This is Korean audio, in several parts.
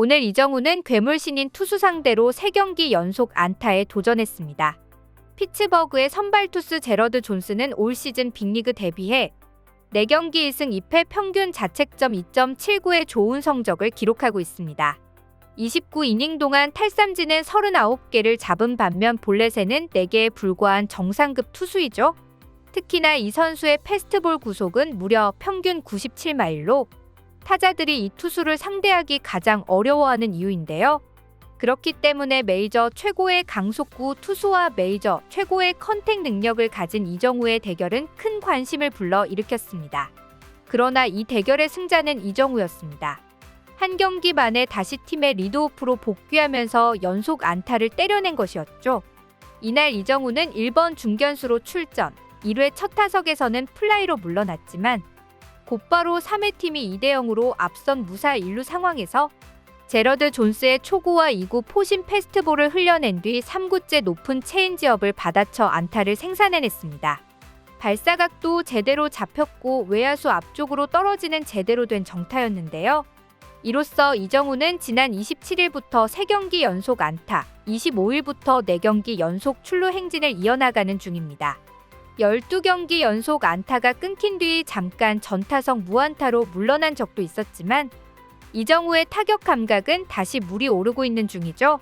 오늘 이정우는 괴물 신인 투수 상대로 3경기 연속 안타에 도전했습니다. 피츠버그의 선발 투수 제러드 존스는 올 시즌 빅리그 데뷔해 4경기 2승 2패 평균 자책점 2.79의 좋은 성적을 기록하고 있습니다. 29이닝 동안 탈삼진은 39개를 잡은 반면 볼넷에는 4개에 불과한 정상급 투수이죠. 특히나 이 선수의 패스트볼 구속은 무려 평균 97마일로 타자들이 이 투수를 상대하기 가장 어려워하는 이유인데요. 그렇기 때문에 메이저 최고의 강속구 투수와 메이저 최고의 컨택 능력을 가진 이정우의 대결은 큰 관심을 불러 일으켰습니다. 그러나 이 대결의 승자는 이정우였습니다. 한 경기 만에 다시 팀의 리드오프로 복귀하면서 연속 안타를 때려낸 것이었죠. 이날 이정우는 1번 중견수로 출전, 1회 첫 타석에서는 플라이로 물러났지만 곧바로 3회 팀이 2대 0으로 앞선 무사 1루 상황에서 제러드 존스의 초구와 2구 포신 패스트볼을 흘려낸 뒤 3구째 높은 체인지업을 받아쳐 안타를 생산해냈습니다. 발사각도 제대로 잡혔고 외야수 앞쪽으로 떨어지는 제대로 된 정타였는데요. 이로써 이정우는 지난 27일부터 3경기 연속 안타, 25일부터 4경기 연속 출루 행진을 이어나가는 중입니다. 12경기 연속 안타가 끊긴 뒤 잠깐 전타석 무안타로 물러난 적도 있었지만 이정우의 타격 감각은 다시 물이 오르고 있는 중이죠.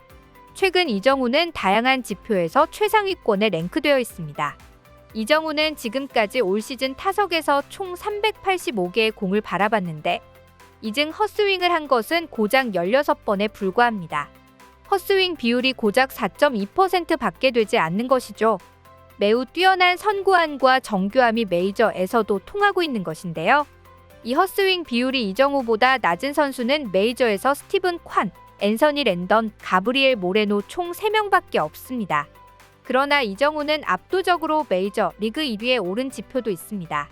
최근 이정우는 다양한 지표에서 최상위권에 랭크되어 있습니다. 이정우는 지금까지 올 시즌 타석에서 총 385개의 공을 바라봤는데 이증 헛스윙을 한 것은 고작 16번에 불과합니다. 헛스윙 비율이 고작 4.2% 밖에 되지 않는 것이죠. 매우 뛰어난 선구안과 정교함이 메이저에서도 통하고 있는 것인데요. 이 헛스윙 비율이 이정우보다 낮은 선수는 메이저에서 스티븐 콴, 앤서니 랜던, 가브리엘 모레노 총 3명밖에 없습니다. 그러나 이정우는 압도적으로 메이저 리그 1위에 오른 지표도 있습니다.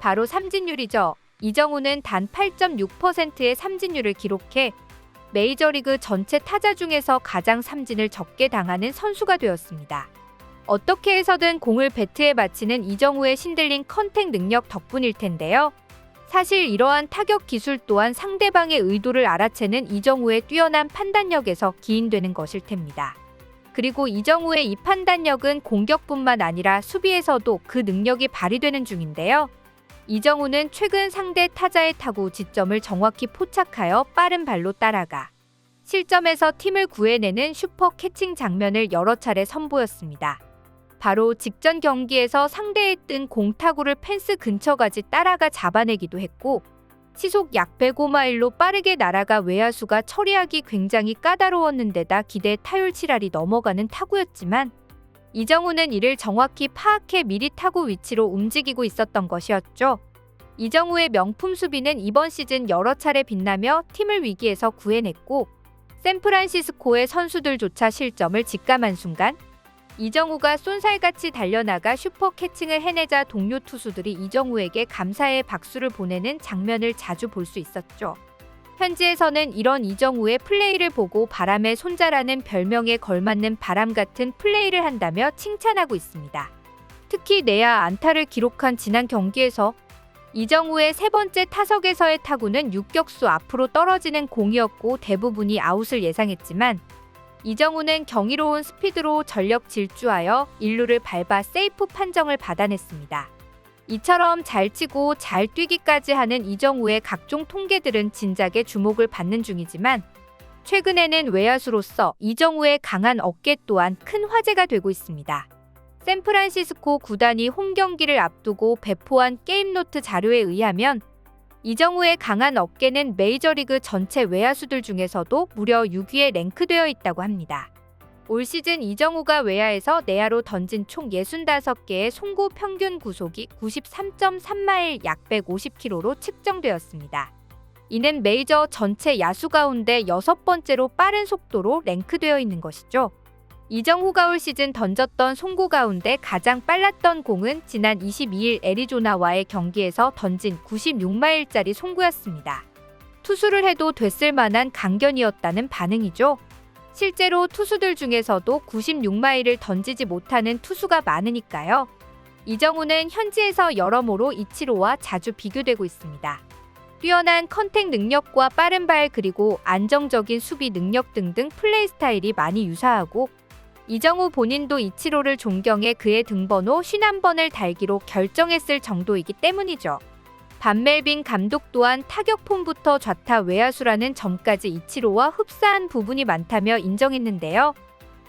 바로 삼진율이죠. 이정우는 단 8.6%의 삼진율을 기록해 메이저리그 전체 타자 중에서 가장 삼진을 적게 당하는 선수가 되었습니다. 어떻게 해서든 공을 배트에 맞히는 이정우의 신들린 컨택 능력 덕분일 텐데요. 사실 이러한 타격 기술 또한 상대방의 의도를 알아채는 이정우의 뛰어난 판단력에서 기인되는 것일 텐니다. 그리고 이정우의 이 판단력은 공격뿐만 아니라 수비에서도 그 능력이 발휘되는 중인데요. 이정우는 최근 상대 타자의 타구 지점을 정확히 포착하여 빠른 발로 따라가 실점에서 팀을 구해내는 슈퍼 캐칭 장면을 여러 차례 선보였습니다. 바로 직전 경기에서 상대의 뜬 공타구를 펜스 근처까지 따라가 잡아내기도 했고 시속 약 105마일로 빠르게 날아가 외야수가 처리하기 굉장히 까다로웠는데다 기대 타율 7할이 넘어가는 타구였지만 이정우는 이를 정확히 파악해 미리 타구 위치로 움직이고 있었던 것이었죠. 이정우의 명품 수비는 이번 시즌 여러 차례 빛나며 팀을 위기에서 구해냈고 샌프란시스코의 선수들조차 실점을 직감한 순간 이정우가 쏜살같이 달려나가 슈퍼 캐칭을 해내자 동료 투수들이 이정우에게 감사의 박수를 보내는 장면을 자주 볼 수 있었죠. 현지에서는 이런 이정우의 플레이를 보고 바람의 손자라는 별명에 걸맞는 바람 같은 플레이를 한다며 칭찬하고 있습니다. 특히 내야 안타를 기록한 지난 경기에서 이정우의 세 번째 타석에서의 타구는 유격수 앞으로 떨어지는 공이었고 대부분이 아웃을 예상했지만 이정우는 경이로운 스피드로 전력 질주하여 일루를 밟아 세이프 판정을 받아냈습니다. 이처럼 잘 치고 잘 뛰기까지 하는 이정우의 각종 통계들은 진작에 주목을 받는 중이지만 최근에는 외야수로서 이정우의 강한 어깨 또한 큰 화제가 되고 있습니다. 샌프란시스코 구단이 홈 경기를 앞두고 배포한 게임노트 자료에 의하면 이정우의 강한 어깨는 메이저리그 전체 외야수들 중에서도 무려 6위에 랭크되어 있다고 합니다. 올 시즌 이정우가 외야에서 내야로 던진 총 65개의 송구 평균 구속이 93.3마일 약 150km로 측정되었습니다. 이는 메이저 전체 야수 가운데 여섯 번째로 빠른 속도로 랭크되어 있는 것이죠. 이정후가 올 시즌 던졌던 송구 가운데 가장 빨랐던 공은 지난 22일 애리조나와의 경기에서 던진 96마일짜리 송구였습니다. 투수를 해도 됐을 만한 강견이었다는 반응이죠. 실제로 투수들 중에서도 96마일을 던지지 못하는 투수가 많으니까요. 이정우는 현지에서 여러모로 이치로와 자주 비교되고 있습니다. 뛰어난 컨택 능력과 빠른 발 그리고 안정적인 수비 능력 등등 플레이 스타일이 많이 유사하고 이정우 본인도 이치로를 존경해 그의 등번호 51번을 달기로 결정했을 정도이기 때문이죠. 반멜빈 감독 또한 타격폼부터 좌타 외야수라는 점까지 이치로와 흡사한 부분이 많다며 인정했는데요.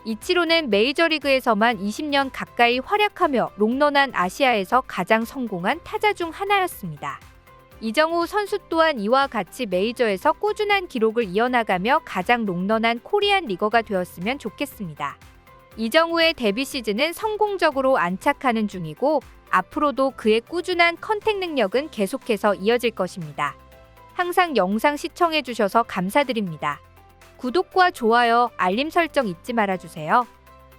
이치로는 메이저리그에서만 20년 가까이 활약하며 롱런한 아시아에서 가장 성공한 타자 중 하나였습니다. 이정우 선수 또한 이와 같이 메이저에서 꾸준한 기록을 이어나가며 가장 롱런한 코리안 리거가 되었으면 좋겠습니다. 이정우의 데뷔 시즌은 성공적으로 안착하는 중이고 앞으로도 그의 꾸준한 컨택 능력은 계속해서 이어질 것입니다. 항상 영상 시청해주셔서 감사드립니다. 구독과 좋아요, 알림 설정 잊지 말아주세요.